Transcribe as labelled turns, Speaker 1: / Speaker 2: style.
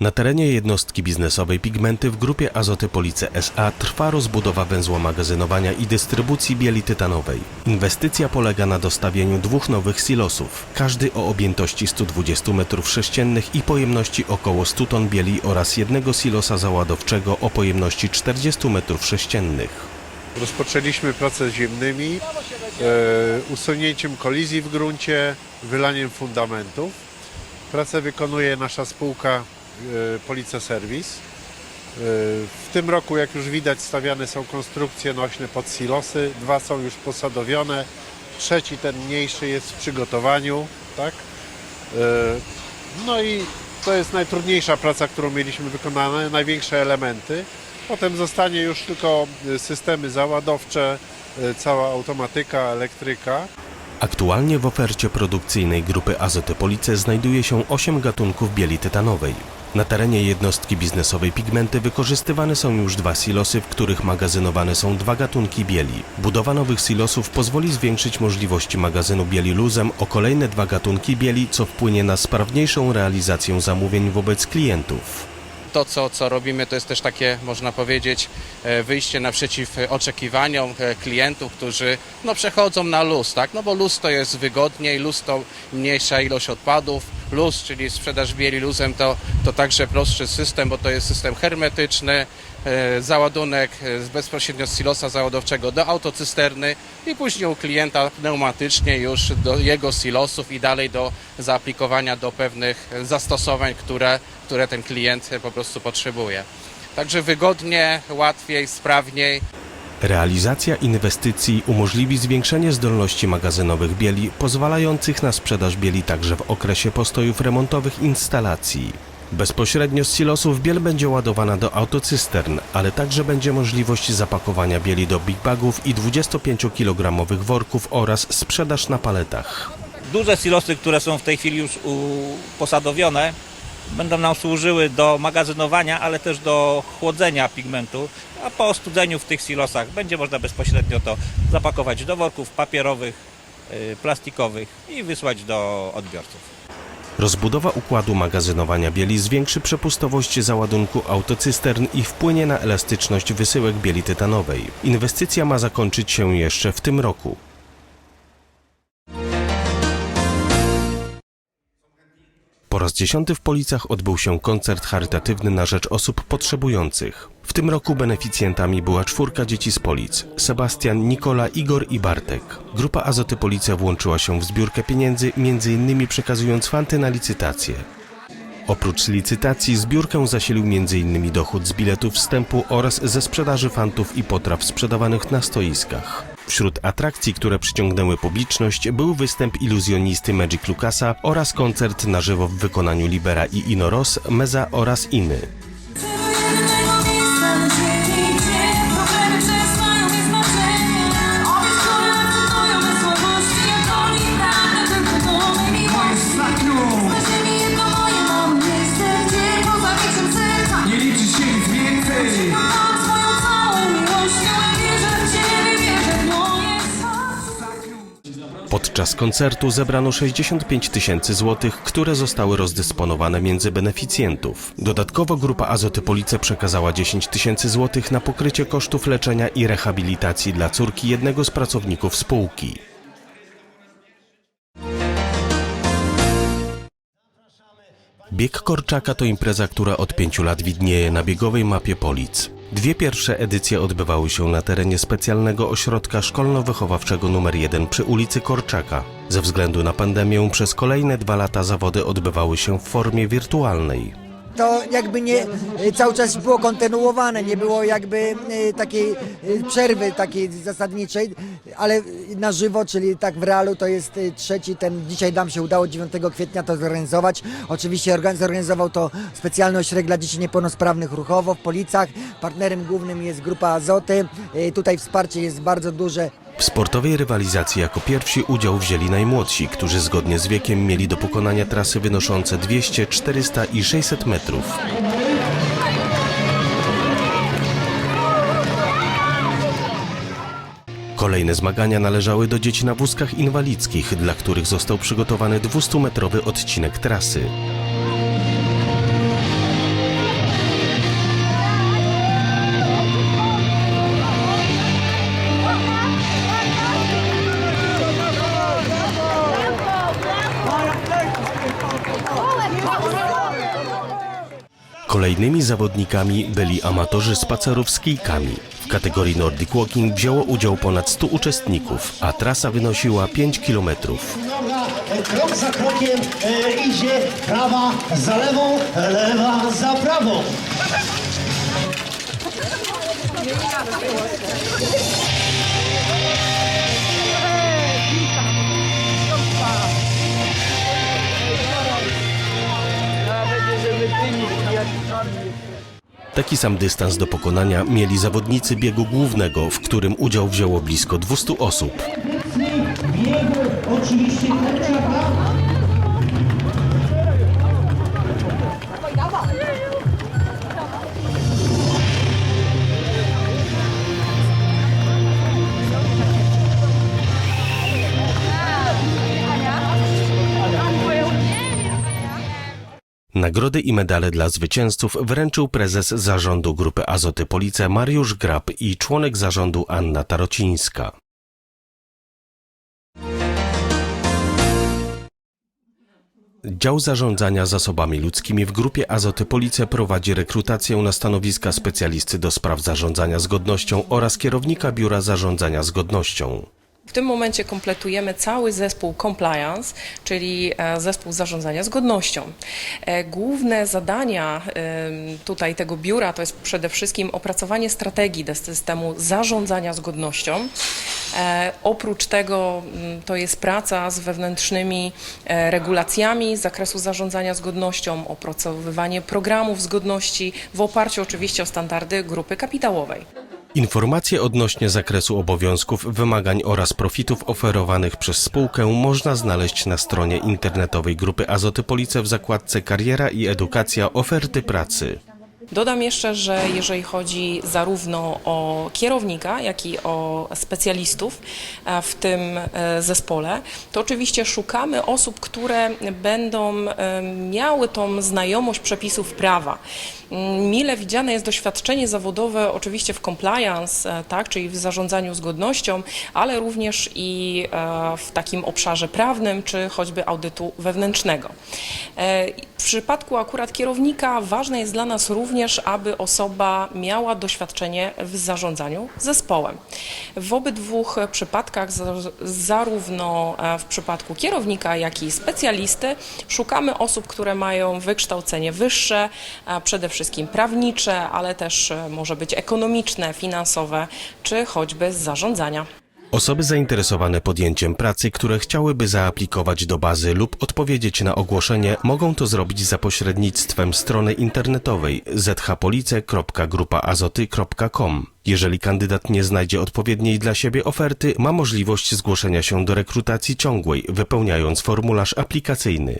Speaker 1: Na terenie jednostki biznesowej Pigmenty w grupie Azoty Police SA trwa rozbudowa węzła magazynowania i dystrybucji bieli tytanowej. Inwestycja polega na dostawieniu dwóch nowych silosów, każdy o objętości 120 m3 i pojemności około 100 ton bieli oraz jednego silosa załadowczego o pojemności 40 m3.
Speaker 2: Rozpoczęliśmy prace ziemnymi, e, usunięciem kolizji w gruncie, wylaniem fundamentów. Pracę wykonuje nasza spółka Police Service. E, w tym roku, jak już widać, stawiane są konstrukcje nośne pod silosy. Dwa są już posadowione. Trzeci, ten mniejszy, jest w przygotowaniu. Tak? E, no i to jest najtrudniejsza praca, którą mieliśmy wykonane, największe elementy. Potem zostanie już tylko e, systemy załadowcze, e, cała automatyka, elektryka.
Speaker 1: Aktualnie w ofercie produkcyjnej grupy Azoty Police znajduje się 8 gatunków bieli tytanowej. Na terenie jednostki biznesowej Pigmenty wykorzystywane są już dwa silosy, w których magazynowane są dwa gatunki bieli. Budowa nowych silosów pozwoli zwiększyć możliwości magazynu bieli luzem o kolejne dwa gatunki bieli, co wpłynie na sprawniejszą realizację zamówień wobec klientów.
Speaker 3: To, co, co robimy, to jest też takie, można powiedzieć, e, wyjście naprzeciw oczekiwaniom e, klientów, którzy no, przechodzą na luz, tak? No bo luz to jest wygodniej, luz to mniejsza ilość odpadów, luz, czyli sprzedaż bieli luzem to, to także prostszy system, bo to jest system hermetyczny, załadunek e, bezpośrednio z silosa załadowczego do autocysterny i później u klienta pneumatycznie już do jego silosów i dalej do zaaplikowania do pewnych zastosowań, które, które ten klient po prostu potrzebuje. Także wygodnie, łatwiej, sprawniej.
Speaker 1: Realizacja inwestycji umożliwi zwiększenie zdolności magazynowych bieli, pozwalających na sprzedaż bieli także w okresie postojów remontowych instalacji. Bezpośrednio z silosów biel będzie ładowana do autocystern, ale także będzie możliwość zapakowania bieli do big bagów i 25-kilogramowych worków oraz sprzedaż na paletach.
Speaker 4: Duże silosy, które są w tej chwili już posadowione, będą nam służyły do magazynowania, ale też do chłodzenia pigmentu, a po ostudzeniu w tych silosach będzie można bezpośrednio to zapakować do worków papierowych, y, plastikowych i wysłać do odbiorców.
Speaker 1: Rozbudowa układu magazynowania bieli zwiększy przepustowość załadunku autocystern i wpłynie na elastyczność wysyłek bieli tytanowej. Inwestycja ma zakończyć się jeszcze w tym roku. Po raz dziesiąty w Policach odbył się koncert charytatywny na rzecz osób potrzebujących. W tym roku beneficjentami była czwórka dzieci z Polic: Sebastian, Nikola, Igor i Bartek. Grupa Azoty Policja włączyła się w zbiórkę pieniędzy, m.in. przekazując fanty na licytację. Oprócz licytacji zbiórkę zasilił m.in. dochód z biletów wstępu oraz ze sprzedaży fantów i potraw sprzedawanych na stoiskach. Wśród atrakcji, które przyciągnęły publiczność, był występ iluzjonisty Magic Lucasa oraz koncert na żywo w wykonaniu Libera i Inoros, Meza oraz Iny. Podczas koncertu zebrano 65 tysięcy złotych, które zostały rozdysponowane między beneficjentów. Dodatkowo grupa Azoty Police przekazała 10 tysięcy złotych na pokrycie kosztów leczenia i rehabilitacji dla córki jednego z pracowników spółki. Bieg Korczaka to impreza, która od pięciu lat widnieje na biegowej mapie Polic. Dwie pierwsze edycje odbywały się na terenie specjalnego ośrodka szkolno-wychowawczego nr 1 przy ulicy Korczaka. Ze względu na pandemię przez kolejne dwa lata zawody odbywały się w formie wirtualnej.
Speaker 5: To jakby nie cały czas było kontynuowane, nie było jakby y, takiej y, przerwy takiej zasadniczej, ale na żywo, czyli tak w realu to jest y, trzeci, ten dzisiaj nam się udało 9 kwietnia to zorganizować. Oczywiście organ zorganizował to specjalny ośrodek dla dzieci niepełnosprawnych ruchowo w Policach. Partnerem głównym jest grupa Azoty. Tutaj wsparcie jest bardzo duże.
Speaker 1: W sportowej rywalizacji jako pierwsi udział wzięli najmłodsi, którzy zgodnie z wiekiem mieli do pokonania trasy wynoszące 200, 400 i 600 metrów. Kolejne zmagania należały do dzieci na wózkach inwalidzkich, dla których został przygotowany 200-metrowy odcinek trasy. Kolejnymi zawodnikami byli amatorzy spacerów z kijkami. W kategorii Nordic Walking wzięło udział ponad 100 uczestników, a trasa wynosiła 5 kilometrów.
Speaker 6: E, krok za krokiem e, idzie prawa za lewą, lewa za prawą.
Speaker 1: Taki sam dystans do pokonania mieli zawodnicy biegu głównego, w którym udział wzięło blisko 200 osób.
Speaker 6: Biegu oczywiście.
Speaker 1: Nagrody i medale dla zwycięzców wręczył prezes zarządu Grupy Azoty Police Mariusz Grab i członek zarządu Anna Tarocińska. Dział Zarządzania Zasobami Ludzkimi w Grupie Azoty Police prowadzi rekrutację na stanowiska specjalisty do spraw zarządzania zgodnością oraz kierownika Biura Zarządzania Zgodnością.
Speaker 7: W tym momencie kompletujemy cały zespół compliance, czyli e, zespół zarządzania zgodnością. E, Główne zadania tutaj tego biura to jest przede wszystkim opracowanie strategii do systemu zarządzania zgodnością. E, Oprócz tego to jest praca z wewnętrznymi regulacjami z zakresu zarządzania zgodnością, opracowywanie programów zgodności w oparciu oczywiście o standardy grupy kapitałowej.
Speaker 1: Informacje odnośnie zakresu obowiązków, wymagań oraz profitów oferowanych przez spółkę można znaleźć na stronie internetowej Grupy Azoty Police w zakładce Kariera i Edukacja Oferty Pracy.
Speaker 7: Dodam jeszcze, że jeżeli chodzi zarówno o kierownika, jak i o specjalistów e, w tym e, zespole, to oczywiście szukamy osób, które będą e, miały tą znajomość przepisów prawa. Mm, Mile widziane jest doświadczenie zawodowe oczywiście w compliance, tak, czyli w zarządzaniu zgodnością, ale również i w takim obszarze prawnym, czy choćby audytu wewnętrznego. W przypadku akurat kierownika ważne jest dla nas również, aby osoba miała doświadczenie w zarządzaniu zespołem. W obydwu przypadkach, za- zarówno e, w przypadku kierownika, jak i specjalisty, szukamy osób, które mają wykształcenie wyższe, przede wszystkim prawnicze, ale też e, może być ekonomiczne, finansowe, czy choćby z zarządzania.
Speaker 1: Osoby zainteresowane podjęciem pracy, które chciałyby zaaplikować do bazy lub odpowiedzieć na ogłoszenie, mogą to zrobić za pośrednictwem strony internetowej zhpolice.grupaazoty.com. Jeżeli kandydat nie znajdzie odpowiedniej dla siebie oferty, ma możliwość zgłoszenia się do rekrutacji ciągłej, wypełniając formularz aplikacyjny.